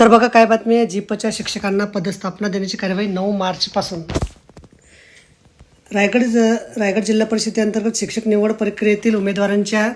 तर बघा काय बातमी आहे. जीपच्या शिक्षकांना पदस्थापना देण्याची कार्यवाही नऊ मार्चपासून. रायगड ज- रायगड जिल्हा परिषदेअंतर्गत शिक्षक निवड प्रक्रियेतील उमेदवारांच्या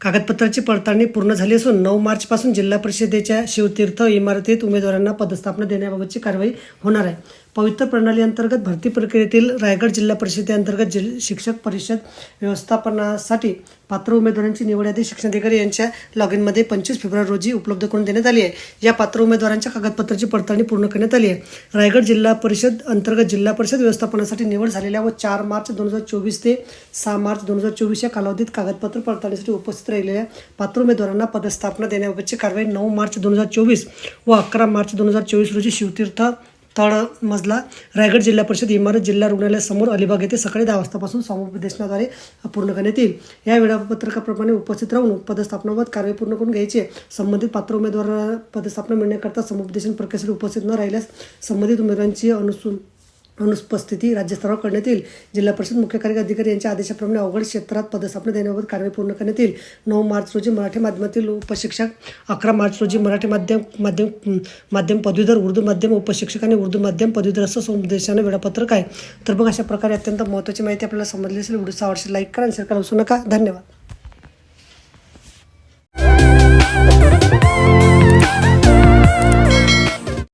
कागदपत्राची पडताळणी पूर्ण झाली असून नऊ मार्चपासून जिल्हा परिषदेच्या शिवतीर्थ इमारतीत उमेदवारांना पदस्थापना देण्याबाबतची कारवाई होणार आहे. पवित्र प्रणाली अंतर्गत भरती प्रक्रियेतील रायगड जिल्हा परिषदेअंतर्गत जिल शिक्षक परिषद व्यवस्थापनासाठी पात्र उमेदवारांची निवड यादी शिक्षणाधिकारी यांच्या लॉग इनमध्ये पंचवीस फेब्रुवारी रोजी उपलब्ध करून देण्यात आली आहे. या पात्र उमेदवारांच्या कागदपत्राची पडताळणी पूर्ण करण्यात आली आहे. रायगड जिल्हा परिषद अंतर्गत जिल्हा परिषद व्यवस्थापनासाठी निवड झालेल्या व चार मार्च दोन हजार चोवीस ते सहा मार्च दोन हजार चोवीस या कालावधीत कागदपत्र पडताळणीसाठी उपस्थित राहिलेल्या पात्र उमेदवारांना पदस्थापना देण्याबाबतची कारवाई नऊ मार्च दोन हजार चोवीस व अकरा मार्च दोन हजार चोवीस रोजी शिवतीर्थ तळ मजला रायगड जिल्हा परिषद इमारत जिल्हा रुग्णालयासमोर अलिबाग येथे सकाळी दहा वाजतापासून समुपदेशनाद्वारे पूर्ण करण्यात येईल. या वेळापत्रकाप्रमाणे उपस्थित राहून पदस्थापनाबाबत कारवाई पूर्ण करून घ्यायची संबंधित पात्र उमेदवार पदस्थापना मिळण्याकरता समुपदेशन प्रक्रियेसाठी उपस्थित न राहिल्यास संबंधित उमेदवारांची अनुसून अनुपस्थिती राज्यस्तरावर करण्यात येईल. जिल्हा परिषद मुख्य कार्यकारी अधिकारी यांच्या आदेशाप्रमाणे अवघड क्षेत्रात पदस्थापना देण्याबाबत कारवाई पूर्ण करण्यात येईल. नऊ मार्च रोजी मराठी माध्यमातील उपशिक्षक अकरा मार्च रोजी मराठी माध्यम माध्यम माध्यम पदवीधर उर्दू माध्यम उपशिक्षक आणि उर्दू माध्यम पदवीधर असं समुपदेशानं वेळापत्रक आहे. तर मग अशा प्रकारे अत्यंत महत्त्वाची माहिती आपल्याला समजली असेल व्हिडिओ आवडशी लाईक करा आणि शेअर करा. नका. धन्यवाद.